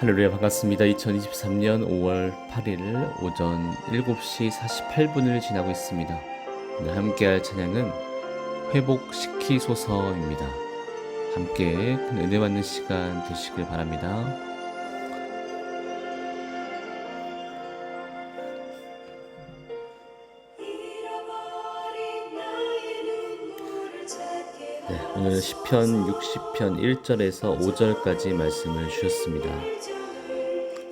할렐루야 반갑습니다. 2023년 5월 8일 오전 7시 48분을 지나고 있습니다. 오늘 함께할 찬양은 회복시키소서입니다. 함께 큰 은혜 받는 시간 되시길 바랍니다. 네, 오늘 시편 60편 1절에서 5절까지 말씀을 주셨습니다.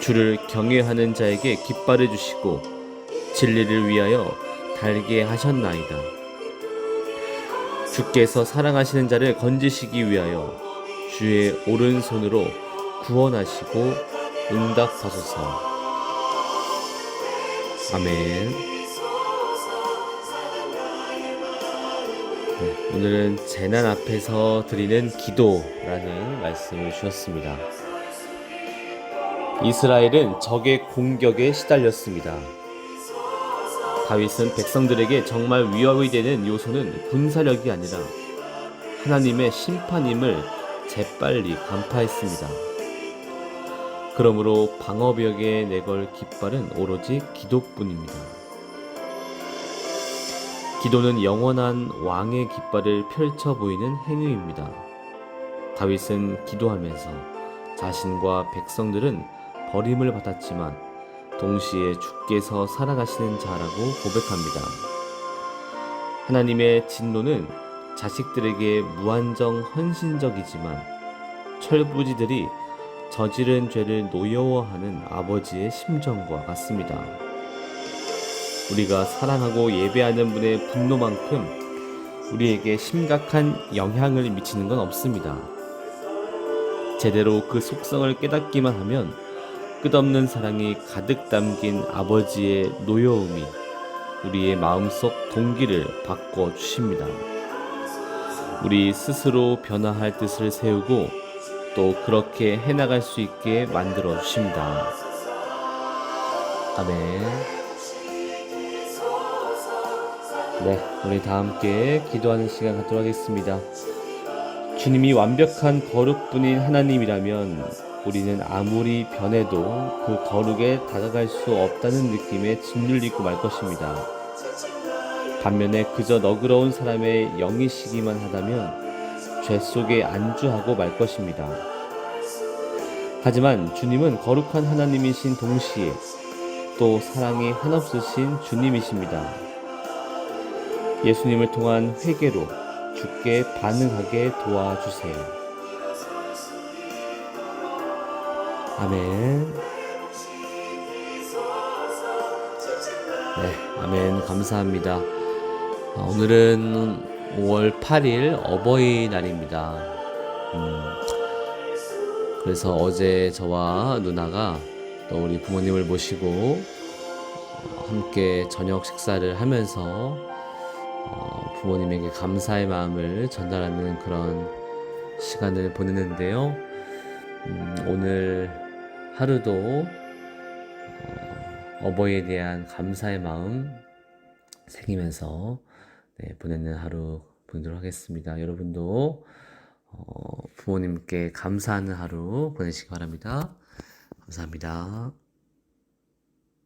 주를 경외하는 자에게 깃발을 주시고 진리를 위하여 달게 하셨나이다. 주께서 사랑하시는 자를 건지시기 위하여 주의 오른손으로 구원하시고 응답하소서. 아멘. 네, 오늘은 재난 앞에서 드리는 기도라는 말씀을 주셨습니다. 이스라엘은 적의 공격에 시달렸습니다. 다윗은 백성들에게 정말 위협이 되는 요소는 군사력이 아니라 하나님의 심판임을 재빨리 간파했습니다. 그러므로 방어벽에 내걸 깃발은 오로지 기도뿐입니다. 기도는 영원한 왕의 깃발을 펼쳐 보이는 행위입니다. 다윗은 기도하면서 자신과 백성들은 버림을 받았지만 동시에 주께서 살아가시는 자라고 고백합니다. 하나님의 진노는 자식들에게 무한정 헌신적이지만 철부지들이 저지른 죄를 노여워하는 아버지의 심정과 같습니다. 우리가 사랑하고 예배하는 분의 분노만큼 우리에게 심각한 영향을 미치는 건 없습니다. 제대로 그 속성을 깨닫기만 하면 끝없는 사랑이 가득 담긴 아버지의 노여움이 우리의 마음속 동기를 바꿔 주십니다. 우리 스스로 변화할 뜻을 세우고 또 그렇게 해나갈 수 있게 만들어 주십니다. 아멘. 네, 우리 다 함께 기도하는 시간 갖도록 하겠습니다. 주님이 완벽한 거룩분인 하나님이라면 우리는 아무리 변해도 그 거룩에 다가갈 수 없다는 느낌에 짓눌리고 말 것입니다. 반면에 그저 너그러운 사람의 영이시기만 하다면 죄 속에 안주하고 말 것입니다. 하지만 주님은 거룩한 하나님이신 동시에 또 사랑이 한없으신 주님이십니다. 예수님을 통한 회개로 주께 반응하게 도와주세요. 아멘. 네, 아멘. 감사합니다. 어, 오늘은 5월 8일 어버이날입니다. 음, 그래서 어제 저와 누나가 또 우리 부모님을 모시고 어, 함께 저녁 식사를 하면서 어, 부모님에게 감사의 마음을 전달하는 그런 시간을 보냈는데요. 음, 오늘 하루도 어, 버이에 대한 감사의 마음 새기면서 네, 보내는 하루 보내도록 하겠습니다. 여러분도 어, 부모님께 감사하는 하루 보내시기 바랍니다. 감사합니다.